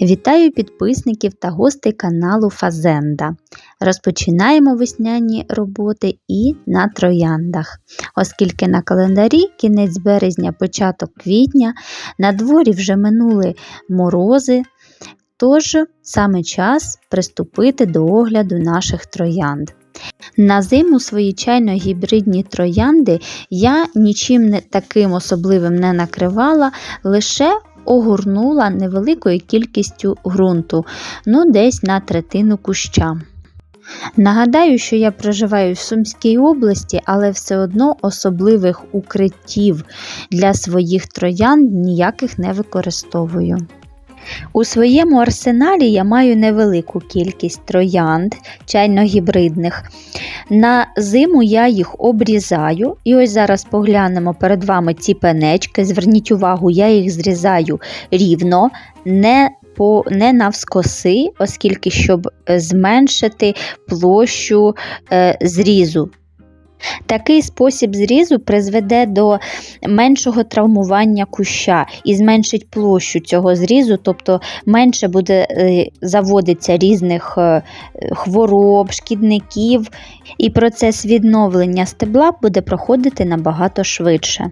Вітаю підписників та гостей каналу Фазенда. Розпочинаємо весняні роботи і на трояндах, оскільки на календарі кінець березня, початок квітня, на дворі вже минули морози, тож саме час приступити до огляду наших троянд. На зиму свої чайно-гібридні троянди я нічим не таким особливим не накривала, лише огорнула невеликою кількістю ґрунту, ну десь на третину куща. Нагадаю, що я проживаю в Сумській області, але все одно особливих укриттів для своїх троян ніяких не використовую. У своєму арсеналі я маю невелику кількість троянд чайно-гібридних. На зиму я їх обрізаю. І ось зараз поглянемо перед вами ці пенечки. Зверніть увагу, я їх зрізаю рівно, не по, не навскоси, оскільки щоб зменшити площу е, зрізу. Такий спосіб зрізу призведе до меншого травмування куща і зменшить площу цього зрізу, тобто менше буде е, заводиться різних е, хвороб, шкідників, і процес відновлення стебла буде проходити набагато швидше.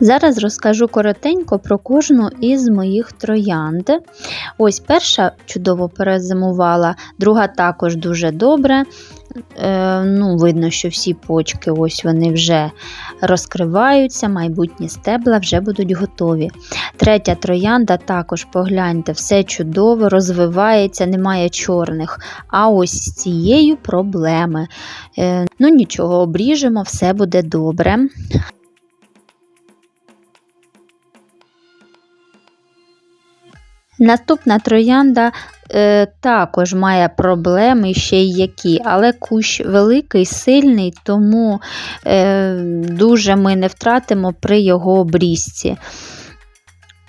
Зараз розкажу коротенько про кожну із моїх троянд. Ось перша чудово перезимувала, друга також дуже добре. Е, ну, Видно, що всі почки ось вони вже розкриваються, майбутні стебла вже будуть готові. Третя троянда також погляньте, все чудово, розвивається, немає чорних. А ось з цією проблеми. Е, ну Нічого, обріжемо, все буде добре. Наступна троянда е, також має проблеми ще й які, але кущ великий, сильний, тому е, дуже ми не втратимо при його обрізці.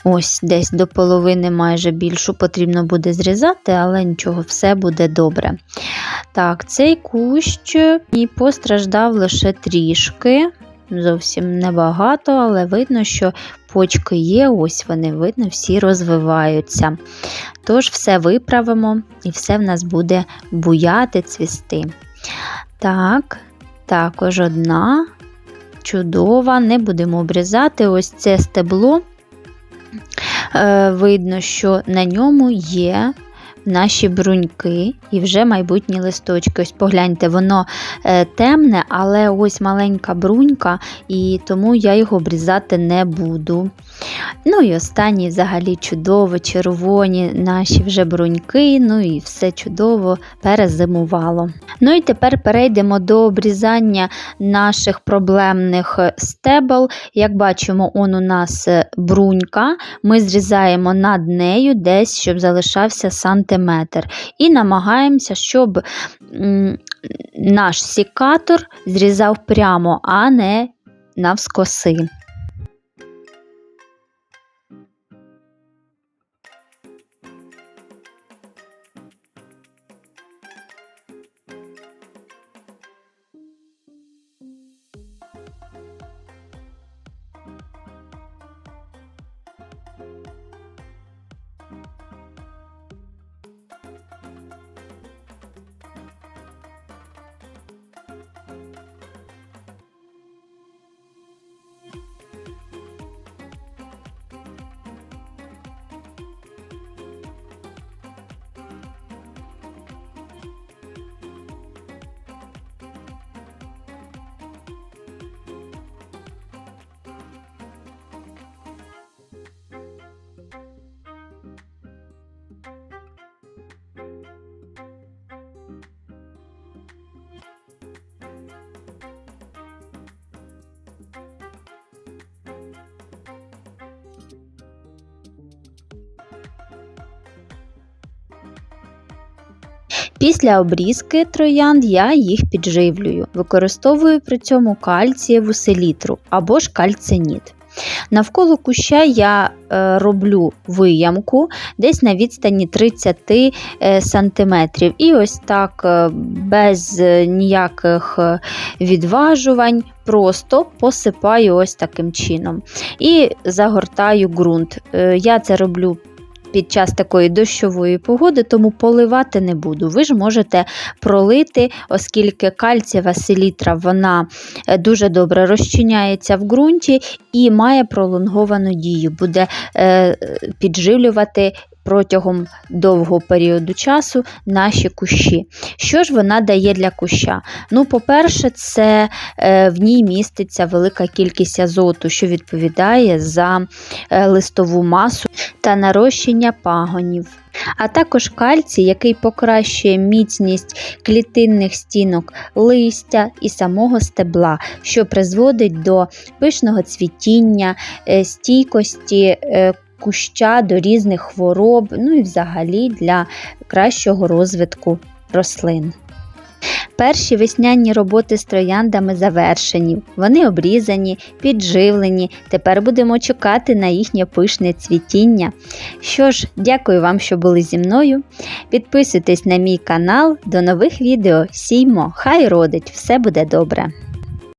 Ось десь до половини майже більшу потрібно буде зрізати, але нічого, все буде добре. Так, цей кущ постраждав лише трішки зовсім небагато, але видно, що почки є, ось вони видно, всі розвиваються. Тож все виправимо і все в нас буде буяти, цвісти. Так, також одна чудова, не будемо обрізати ось це стебло. Е, видно, що на ньому є наші бруньки і вже майбутні листочки. Ось погляньте, воно е, темне, але ось маленька брунька, і тому я його обрізати не буду. Ну і останні взагалі чудово, червоні наші вже бруньки, ну і все чудово перезимувало. Ну і тепер перейдемо до обрізання наших проблемних стебел. Як бачимо, он у нас брунька, ми зрізаємо над нею десь, щоб залишався сантиметр. І намагаємося, щоб наш сікатор зрізав прямо, а не навскоси. Після обрізки троянд я їх підживлюю, використовую при цьому кальцієву селітру або ж кальциніт. Навколо куща я е, роблю виямку десь на відстані 30 е, см. І ось так е, без ніяких відважувань, просто посипаю ось таким чином і загортаю ґрунт. Я це роблю під час такої дощової погоди, тому поливати не буду. Ви ж можете пролити, оскільки кальцієва селітра вона е, дуже добре розчиняється в ґрунті і має пролонговану дію, буде е, підживлювати протягом довгого періоду часу наші кущі. Що ж вона дає для куща? Ну, по-перше, це е, в ній міститься велика кількість азоту, що відповідає за е, листову масу та нарощення пагонів. А також кальцій, який покращує міцність клітинних стінок листя і самого стебла, що призводить до пишного цвітіння, е, стійкості куща до різних хвороб, ну і взагалі для кращого розвитку рослин. Перші весняні роботи з трояндами завершені, вони обрізані, підживлені. Тепер будемо чекати на їхнє пишне цвітіння. Що ж, дякую вам, що були зі мною. Підписуйтесь на мій канал. До нових відео. Сіймо! Хай родить! Все буде добре!